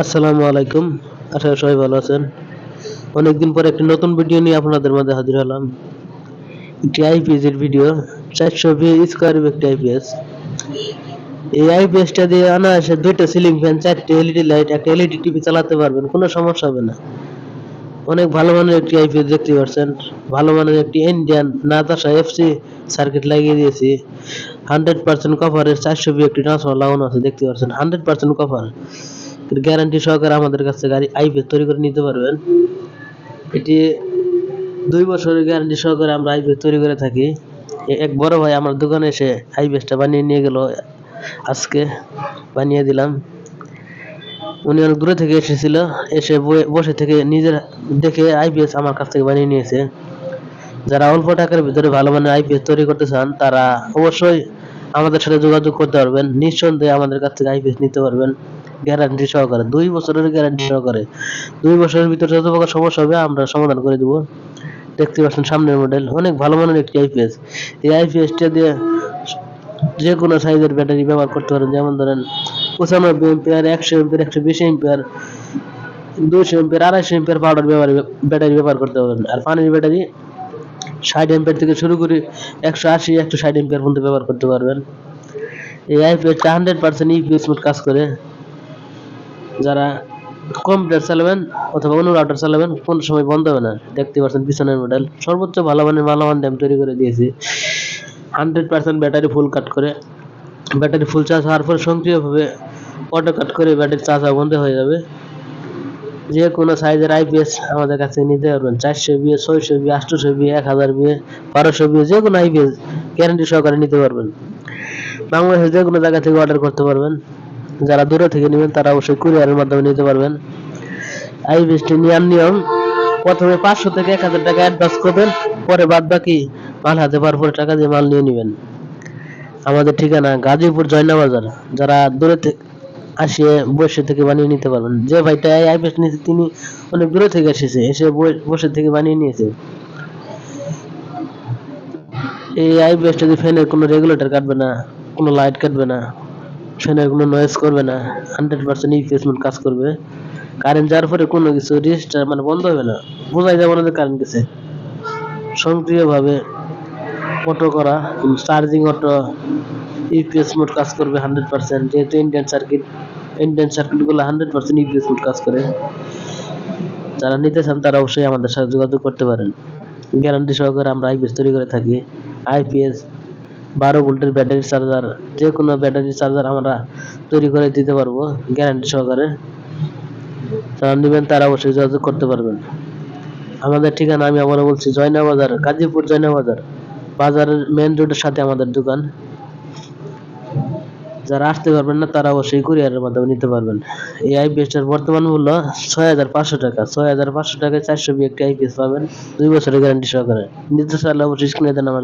আসসালামু আলাইকুম। আশা সবাই ভালো আছেন। অনেকদিন পর একটি নতুন ভিডিও নিয়ে আপনাদের মাঝে হাজির হলাম। একটি আইপিএস এর ভিডিও, চারশো স্কোয়ার একটি আইপিএস এই আইপিএসটা দিয়ে আনা অনায়াসে দুইটা সিলিং ফ্যান চারটি এলইডি লাইট একটা এলইডি টিভি চালাতে পারবেন, কোনো সমস্যা হবে না। অনেক ভালো মানের একটি আইপিএস দেখতে পাচ্ছেন ভালো মানের একটি ইন্ডিয়ান নাতাশা এফসি সার্কিট লাগিয়ে দিয়েছি। হান্ড্রেড পার্সেন্ট কভারের চারশো বি একটি ট্রান্সফার লাগানো আছে, দেখতে পাচ্ছেন হান্ড্রেড পার্সেন্ট কভার গ্যারান্টি সহকারে আমাদের কাছে গাড়ি আইপিএস তৈরি করে নিতে পারবেন। এটি দুই বছরের গ্যারান্টি সহকারে আমরা আইপিএস তৈরি করে থাকি। এক বড় ভাই আমার দোকানে এসে আইপিএসটা বানিয়ে নিয়ে গেল। আজকে বানিয়ে দিলাম। উনি অনেক দূরে থেকে এসেছিল, এসে বসে থেকে নিজের দেখে আইপিএস আমার কাছ থেকে বানিয়ে নিয়েছে। যারা অল্প টাকার ভিতরে ভালো মানের আইপিএস তৈরি করতে চান, তারা অবশ্যই আমাদের সাথে যোগাযোগ করতে পারবেন। নিঃসন্দেহে আমাদের কাছ থেকে আইপিএস নিতে পারবেন। গ্যারান্টি সহকারে, দুই বছরের গ্যারান্টি সহকারে। দুই বছরের ভিতরে যত প্রকার সমস্যা হবে, আমরা সমাধান করে দেবো। দেখতে পাচ্ছেন সামনের মডেল অনেক ভালো মানের একটি আইপিএস এই আইপিএসটা দিয়ে যে কোনো সাইজের ব্যাটারি ব্যবহার করতে পারেন। যেমন ধরেন পঁচানব্বই এম্পিয়ার একশো এম্পিয়ার একশো বিশ এম্পিয়ার দুইশো এম্পিয়ার আড়াইশো এম্পিয়ার পাউডার ব্যবহার ব্যাটারি ব্যবহার করতে পারবেন। আর পানির ব্যাটারি ষাট এম্পিয়ার থেকে শুরু করে একশো আশি, একশো ষাট এম্পিয়ার পর্যন্ত ব্যবহার করতে পারবেন। এই আইপিএসটা হান্ড্রেড পার্সেন্ট ইপিএস মোড কাজ করে। যারা কম্পিউটার চালাবেন অথবা অন্য রাউটার চালাবেন, কোন সময় বন্ধ হবে না। দেখতে পাচ্ছেন পিছনের মডেল সর্বোচ্চ ভালো মানের, ভালো মান ড্যাম তৈরি করে দিয়েছি। Hundred percent battery full cut করে। ব্যাটারি ফুল চার্জ হওয়ার পর সক্রিয়ভাবে অটো কাট করে ব্যাটারি চার্জ বন্ধ হয়ে যাবে। যে কোনো সাইজের আইপিএস আমাদের কাছে নিতে পারবেন। চারশো বিয়ে ছয়শো বিয়ে আটশোশো বিয়ে এক হাজার বিয়ে বারোশো বিয়ে যে কোনো আইপিএস গ্যারান্টি সহকারে নিতে পারবেন। বাংলাদেশের যে কোনো জায়গা থেকে অর্ডার করতে পারবেন। যারা দূরে থেকে নেবেন, তারা অবশ্যই কুরিয়ারের মাধ্যমে নিতে পারবেন। আইপিএসটি নেওয়ার নিয়ম প্রথমে পাঁচশো থেকে এক হাজার টাকা অ্যাডভান্স করবেন, পরে বাদ বাকি মাল হাতে পরে টাকা দিয়ে মাল নিয়ে নেবেন। আমাদের ঠিকানা গাজীপুর জয়না বাজার যারা দূরে আসিয়ে বসে থেকে বানিয়ে নিতে পারবেন। যে ভাইটা আইপিএস নিয়েছে, তিনি অনেক দূরে থেকে এসেছে, এসে বসে থেকে বানিয়ে নিয়েছে। এই আইপিএসটা দিয়ে ফ্যানের কোনো রেগুলেটর কাটবে না, কোনো লাইট কাটবে না ফ্যানের কোনো নয়েজ করবে না হান্ড্রেড পার্সেন্ট ইপিএস কাজ করবে। কারেন্ট যাওয়ার পরে কোনো কিছু রেজিস্টার মানে বন্ধ হবে না। বোঝাই যাবে না কারেন্ট গেছে। সক্রিয়ভাবে অটো করা চার্জিং অটো ইপিএস মোড কাজ করবে হান্ড্রেড পার্সেন্ট যেহেতু ইন্ডিয়ান সার্কিট ইন্ডিয়ান সার্কিটগুলো হান্ড্রেড পার্সেন্ট ইপিএস মোড কাজ করে। যারা নিতে চান তারা অবশ্যই আমাদের সাথে যোগাযোগ করতে পারেন। গ্যারান্টি সহকারে আমরা আইপিএস তৈরি করে থাকি। আইপিএস বারো ভোল্টের ব্যাটারি চার্জার, যে কোনো ব্যাটারি চার্জার আমরা তৈরি করে দিতে পারব গ্যারান্টি সহকারে। যারা নেবেন তারা অবশ্যই যোগাযোগ করতে পারবেন। আমাদের ঠিকানা আমি আবারও বলছি জয়না বাজার গাজীপুর জয়না বাজার বাজারের মেন রোডের সাথে আমাদের দোকান। যারা আসতে পারবেন না, তারা অবশ্যই কুরিয়ারের মাধ্যমে নিতে পারবেন। এই আইপিএসটার বর্তমান মূল্য ছয় হাজার পাঁচশো টাকা। ছয় হাজার পাঁচশো টাকায় চারশো বি একটি আইপিএস পাবেন। দুই বছরের গ্যারান্টি সহকারে। নিতে চাইলে অবশ্যই স্ক্রিনে দেন আমার